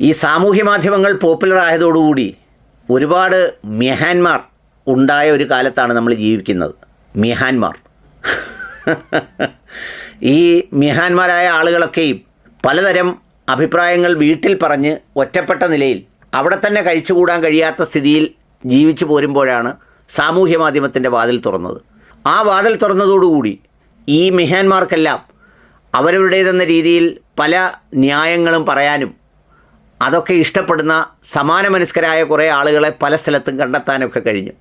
ഈ സാമൂഹ്യ മാധ്യമങ്ങൾ പോപ്പുലർ ആയതോടുകൂടി ഒരുപാട് മെഹാൻമാർ ഉണ്ടായ ഒരു കാലത്താണ് നമ്മൾ ജീവിക്കുന്നത്. മെഹാൻമാർ ഈ മെഹാൻമാരായ ആളുകളൊക്കെയും പലതരം അഭിപ്രായങ്ങൾ വീട്ടിൽ പറഞ്ഞ് ഒറ്റപ്പെട്ട നിലയിൽ അവിടെ തന്നെ കഴിച്ചുകൂടാൻ കഴിയാത്ത സ്ഥിതിയിൽ ജീവിച്ചു പോരുമ്പോഴാണ് സാമൂഹ്യ മാധ്യമത്തിന്റെ വാതിൽ തുറന്നത്. ആ വാതിൽ തുറന്നതോടുകൂടി ഈ മിഹാന്മാർക്കെല്ലാം അവരവരുടേതെന്ന രീതിയിൽ പല ന്യായങ്ങളും പറയാനും അതൊക്കെ ഇഷ്ടപ്പെടുന്ന സമാനമനസ്കരായ കുറേ ആളുകളെ പല സ്ഥലത്തും കണ്ടെത്താനൊക്കെ കഴിഞ്ഞു.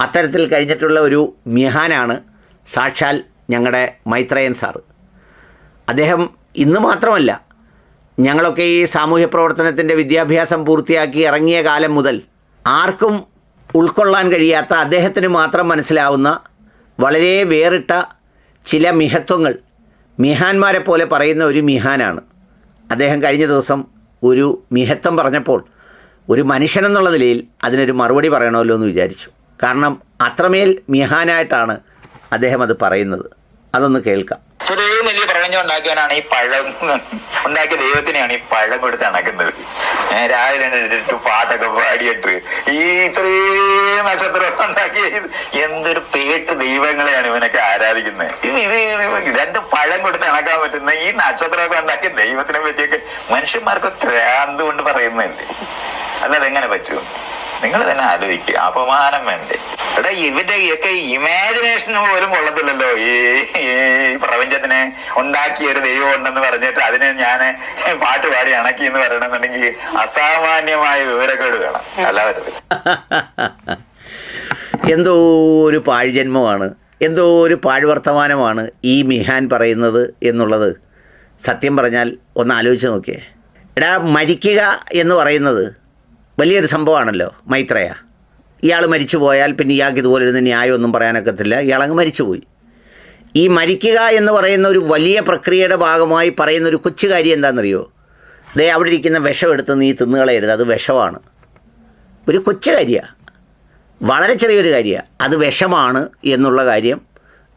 അത്തരത്തിൽ കഴിഞ്ഞിട്ടുള്ള ഒരു മിഹാനാണ് സാക്ഷാൽ ഞങ്ങളുടെ മൈത്രയൻ സാറ്. അദ്ദേഹം ഇന്ന് മാത്രമല്ല ഞങ്ങളൊക്കെ ഈ സാമൂഹ്യ പ്രവർത്തനത്തിന്റെ വിദ്യാഭ്യാസം പൂർത്തിയാക്കി ഇറങ്ങിയ കാലം മുതൽ ആർക്കും ഉൾക്കൊള്ളാൻ കഴിയാത്ത അദ്ദേഹത്തിന് മാത്രം മനസ്സിലാവുന്ന വളരെ വേറിട്ട ചില മിഹത്വങ്ങൾ മിഹാന്മാരെ പോലെ പറയുന്ന ഒരു മിഹാനാണ്. അദ്ദേഹം കഴിഞ്ഞ ദിവസം ഒരു മിഹത്വം പറഞ്ഞപ്പോൾ ഒരു മനുഷ്യനെന്നുള്ള നിലയിൽ അതിനൊരു മറുപടി പറയണമല്ലോ എന്ന് വിചാരിച്ചു. കാരണം അത്രമേൽ മിഹാനായിട്ടാണ് അദ്ദേഹം അത് പറയുന്നത്. അതൊന്ന് കേൾക്കാം. ഇത്രയും വലിയ ഉണ്ടാക്കിയവനാണ് ഈ പഴം. ഉണ്ടാക്കിയ ദൈവത്തിനെയാണ് ഈ പഴം എടുത്ത് അണക്കുന്നത്. രാവിലെ പാട്ടൊക്കെ പാടിയിട്ട് ഈ ഇത്രയും നക്ഷത്രം ഉണ്ടാക്കിയ എന്തൊരു പേട്ട് ആരാധിക്കുന്നത് ഇത് ഇത് രണ്ട് പഴം കൊടുത്ത് ഇണക്കാൻ പറ്റുന്ന ഈ നക്ഷത്രമൊക്കെ ഉണ്ടാക്കി ദൈവത്തിനെ പറ്റിയൊക്കെ മനുഷ്യന്മാർക്ക് ത്രാന്ത് കൊണ്ട് പറയുന്നില്ലേ അല്ലാതെ എങ്ങനെ പറ്റും? നിങ്ങൾ തന്നെ ആലോചിക്കുക അപമാനം വേണ്ടേ. എടാ ഇവന്റെ ഒക്കെ ഇമാജിനേഷൻ പോലും കൊള്ളത്തില്ലല്ലോ. ഈ ഈ പ്രപഞ്ചത്തിനെ ഉണ്ടാക്കിയ ഒരു ദൈവം ഉണ്ടെന്ന് പറഞ്ഞിട്ട് അതിനെ ഞാൻ പാട്ട് പാടി അണക്കി എന്ന് പറയണമെന്നുണ്ടെങ്കിൽ അസാമാന്യമായ വിവരക്കേട് വേണം. അല്ലാതെ. എന്തോ ഒരു പാഴ്ജന്മമാണ്. എന്തോ ഒരു പാഴ്വർത്തമാനമാണ് ഈ മിഹാൻ പറയുന്നത് എന്നുള്ളത്. സത്യം പറഞ്ഞാൽ ഒന്ന് ആലോചിച്ച് നോക്കിയേ. എടാ മരിക്കുക എന്ന് പറയുന്നത് വലിയൊരു സംഭവമാണല്ലോ മൈത്രയ. ഇയാൾ മരിച്ചു പോയാൽ പിന്നെ ഇയാൾക്ക് ഇതുപോലെ ഒരു ന്യായമൊന്നും പറയാനൊക്കത്തില്ല. ഇയാളങ്ങ് മരിച്ചുപോയി. ഈ മരിക്കുക എന്ന് പറയുന്ന ഒരു വലിയ പ്രക്രിയയുടെ ഭാഗമായി പറയുന്ന ഒരു കൊച്ചു കാര്യം എന്താണെന്നറിയോ? ദേ അവിടെ ഇരിക്കുന്ന വിഷം എടുത്ത് നീ തിന്നുകളയരുത്. അത് വിഷമാണ്. ഒരു കൊച്ചു കാര്യമാണ്. വളരെ ചെറിയൊരു കാര്യമാണ് അത് വിഷമാണ് എന്നുള്ള കാര്യം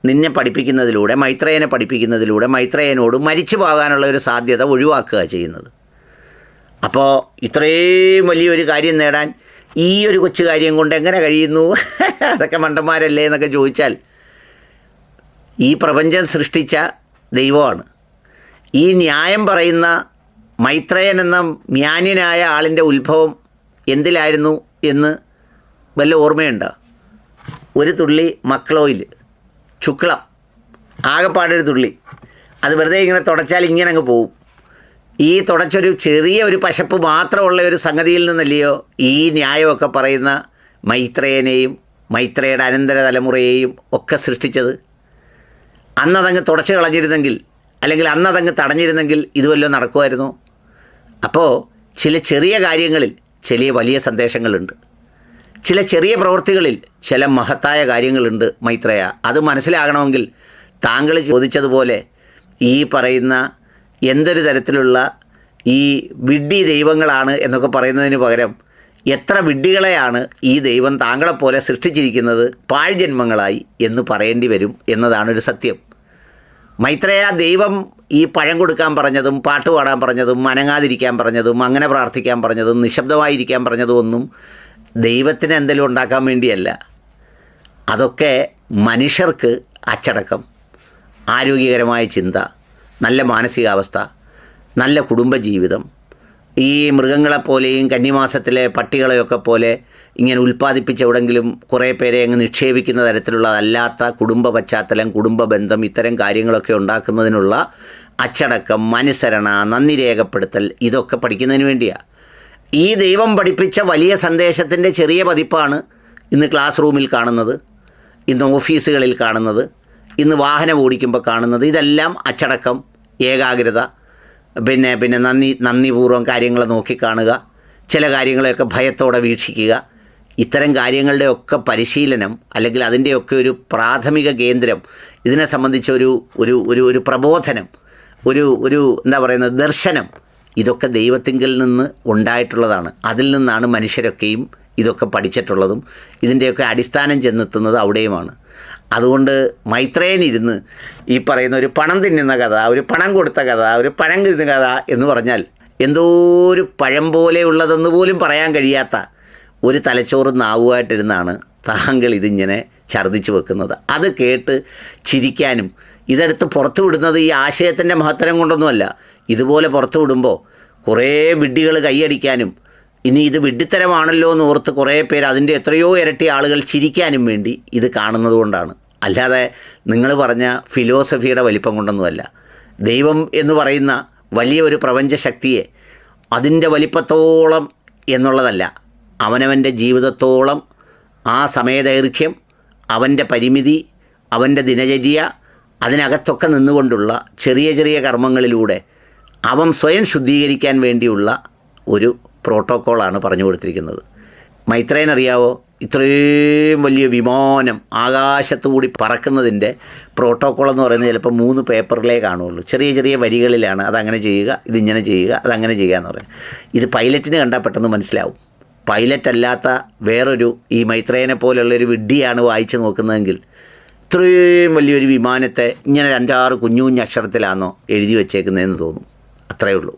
നിന്നെ പഠിപ്പിക്കുന്നതിലൂടെ മൈത്രേയനെ പഠിപ്പിക്കുന്നതിലൂടെ മൈത്രേയനോട് മരിച്ചു പോകാനുള്ള ഒരു സാധ്യത ഒഴിവാക്കുക ചെയ്യുന്നത്. അപ്പോൾ ഇത്രയും വലിയൊരു കാര്യം നേടാൻ ഈ ഒരു കൊച്ചു കാര്യം കൊണ്ട് എങ്ങനെ കഴിയുന്നു? അതൊക്കെ മണ്ടന്മാരല്ലേ എന്നൊക്കെ ചോദിച്ചാൽ ഈ പ്രപഞ്ചം സൃഷ്ടിച്ച ദൈവമാണ്. ഈ ന്യായം പറയുന്ന മൈത്രേയൻ എന്ന മ്യാനിനായ ആളിന്റെ ഉത്ഭവം എന്തിലായിരുന്നു എന്ന് വല്ല ഓർമ്മയുണ്ടോ? ഒരു തുള്ളി മക്കളോയിൽ ശുക്ലം ആകെപ്പാടൊരു തുള്ളി. അത് വെറുതെ ഇങ്ങനെ തുടച്ചാൽ ഇങ്ങനെ അങ്ങ് പോവും. ഈ തുടച്ചൊരു ചെറിയ ഒരു പശപ്പ് മാത്രമുള്ള ഒരു സംഗതിയിൽ നിന്നല്ലയോ ഈ ന്യായമൊക്കെ പറയുന്ന മൈത്രേയനെയും മൈത്രയുടെ അനന്തര തലമുറയെയും ഒക്കെ സൃഷ്ടിച്ചത്? അന്നതങ്ങ് തുടച്ചു കളഞ്ഞിരുന്നെങ്കിൽ അല്ലെങ്കിൽ അന്നതങ്ങ് തടഞ്ഞിരുന്നെങ്കിൽ ഇതുവല്ലോ നടക്കുമായിരുന്നു? അപ്പോൾ ചില ചെറിയ കാര്യങ്ങളിൽ ചില വലിയ സന്ദേശങ്ങളുണ്ട്. ചില ചെറിയ പ്രവൃത്തികളിൽ ചില മഹത്തായ കാര്യങ്ങളുണ്ട് മൈത്രേയ. അത് മനസ്സിലാകണമെങ്കിൽ താങ്കൾ ചോദിച്ചതുപോലെ ഈ പറയുന്ന എന്തൊരു തരത്തിലുള്ള ഈ വിഡ്ഢി ദൈവങ്ങളാണ് എന്നൊക്കെ പറയുന്നതിന് പകരം എത്ര വിഡ്ഢികളെയാണ് ഈ ദൈവം താങ്കളെപ്പോലെ സൃഷ്ടിച്ചിരിക്കുന്നത് പാഴ്ജന്മങ്ങളായി എന്ന് പറയേണ്ടി വരും എന്നതാണ് ഒരു സത്യം. മൈത്രേയ ദൈവം ഈ പഴം കൊടുക്കാൻ പറഞ്ഞതും പാട്ട് പാടാൻ പറഞ്ഞതും അനങ്ങാതിരിക്കാൻ പറഞ്ഞതും അങ്ങനെ പ്രാർത്ഥിക്കാൻ പറഞ്ഞതും നിശബ്ദമായിരിക്കാൻ പറഞ്ഞതും ഒന്നും ദൈവത്തിന് എന്തെങ്കിലും ഉണ്ടാക്കാൻ വേണ്ടിയല്ല. അതൊക്കെ മനുഷ്യർക്ക് അച്ചടക്കം ആരോഗ്യകരമായ ചിന്ത നല്ല മാനസികാവസ്ഥ നല്ല കുടുംബജീവിതം. ഈ മൃഗങ്ങളെപ്പോലെയും കന്നിമാസത്തിലെ പട്ടികളെയൊക്കെ പോലെ ഇങ്ങനെ ഉൽപ്പാദിപ്പിച്ച് എവിടെങ്കിലും കുറേ പേരെ അങ്ങ് നിക്ഷേപിക്കുന്ന തരത്തിലുള്ളതല്ലാത്ത കുടുംബ പശ്ചാത്തലം കുടുംബ ബന്ധം ഇത്തരം കാര്യങ്ങളൊക്കെ ഉണ്ടാക്കുന്നതിനുള്ള അച്ചടക്കം അനുസരണ നന്ദി രേഖപ്പെടുത്തൽ ഇതൊക്കെ പഠിക്കുന്നതിന് വേണ്ടിയാണ് ഈ ദൈവം പഠിപ്പിച്ച വലിയ സന്ദേശത്തിന്റെ ചെറിയ പതിപ്പാണ് ഇന്ന് ക്ലാസ് റൂമിൽ കാണുന്നത് ഇന്ന് ഓഫീസുകളിൽ കാണുന്നത് ഇന്ന് വാഹനം ഓടിക്കുമ്പോൾ കാണുന്നത്. ഇതെല്ലാം അച്ചടക്കം ഏകാഗ്രത പിന്നെ പിന്നെ നന്ദി നന്ദിപൂർവം കാര്യങ്ങൾ നോക്കിക്കാണുക ചില കാര്യങ്ങളെയൊക്കെ ഭയത്തോടെ വീക്ഷിക്കുക. ഇത്തരം കാര്യങ്ങളുടെയൊക്കെ പരിശീലനം അല്ലെങ്കിൽ അതിന്റെയൊക്കെ ഒരു പ്രാഥമിക കേന്ദ്രം ഇതിനെ സംബന്ധിച്ച ഒരു ഒരു ഒരു ഒരു പ്രബോധനം ഒരു ഒരു എന്താ പറയുന്നത് ദർശനം ഇതൊക്കെ ദൈവത്തിങ്കിൽ നിന്ന് ഉണ്ടായിട്ടുള്ളതാണ്. അതിൽ നിന്നാണ് മനുഷ്യരൊക്കെയും ഇതൊക്കെ പഠിച്ചിട്ടുള്ളതും. ഇതിന്റെയൊക്കെ അടിസ്ഥാനം ചെന്നെത്തുന്നത് അവിടെയുമാണ്. അതുകൊണ്ട് മൈത്രേയനിരുന്ന് ഈ പറയുന്ന ഒരു പണം തിന്നുന്ന കഥ ഒരു പണം കൊടുത്ത കഥ ഒരു പഴം കിരുന്ന കഥ എന്ന് പറഞ്ഞാൽ എന്തോ ഒരു പഴം പോലെയുള്ളതെന്ന് പോലും പറയാൻ കഴിയാത്ത ഒരു തലച്ചോറ് നാവുമായിട്ടിരുന്നാണ് താങ്കൾ ഇതിങ്ങനെ ഛർദ്ദിച്ച് വെക്കുന്നത്. അത് കേട്ട് ചിരിക്കാനും ഇതെടുത്ത് പുറത്തു വിടുന്നത് ഈ ആശയത്തിന്റെ മഹത്തരം കൊണ്ടൊന്നുമല്ല. ഇതുപോലെ പുറത്തു വിടുമ്പോൾ കുറേ വിഡ്ഢികൾ കൈയടിക്കാനും ഇനി ഇത് വിഡ്ഢിത്തരമാണല്ലോ എന്ന് ഓർത്ത് കുറേ പേര് അതിന്റെ എത്രയോ ഇരട്ടി ആളുകൾ ചിരിക്കാനും വേണ്ടി ഇത് കാണുന്നത് കൊണ്ടാണ്. അല്ലാതെ നിങ്ങൾ പറഞ്ഞ ഫിലോസഫിയുടെ വലിപ്പം കൊണ്ടൊന്നുമല്ല. ദൈവം എന്ന് പറയുന്ന വലിയ ഒരു പ്രപഞ്ച ശക്തിയെ അതിന്റെ വലിപ്പത്തോളം എന്നുള്ളതല്ല. അവനവന്റെ ജീവിതത്തോളം ആ സമയദൈർഘ്യം അവന്റെ പരിമിതി അവന്റെ ദിനചര്യ അതിനകത്തൊക്കെ നിന്നുകൊണ്ടുള്ള ചെറിയ ചെറിയ കർമ്മങ്ങളിലൂടെ അവൻ സ്വയം ശുദ്ധീകരിക്കാൻ വേണ്ടിയുള്ള ഒരു പ്രോട്ടോക്കോളാണ് പറഞ്ഞു കൊടുത്തിരിക്കുന്നത്. മൈത്രേൻ അറിയാവോ ഇത്രയും വലിയ വിമാനം ആകാശത്തുകൂടി പറക്കുന്നതിന്റെ പ്രോട്ടോക്കോൾ എന്ന് പറയുന്നത് ചിലപ്പോൾ മൂന്ന് പേപ്പറിലേ കാണുള്ളൂ ചെറിയ ചെറിയ വരികളിലാണ് അതങ്ങനെ ചെയ്യുക ഇതിങ്ങനെ ചെയ്യുക അതങ്ങനെ ചെയ്യുക എന്ന് പറയുന്നത്. ഇത് പൈലറ്റിന് കണ്ടാൽ പെട്ടെന്ന് മനസ്സിലാവും. പൈലറ്റ് അല്ലാത്ത വേറൊരു ഈ മൈത്രേനെ പോലുള്ളൊരു വിഡ്ഡിയാണ് വായിച്ചു നോക്കുന്നതെങ്കിൽ ഇത്രയും വലിയൊരു വിമാനത്തെ ഇങ്ങനെ രണ്ടാറ് കുഞ്ഞു കുഞ്ഞു അക്ഷരത്തിലാണോ എഴുതി വച്ചേക്കുന്നതെന്ന് തോന്നും. അത്രയേ ഉള്ളൂ.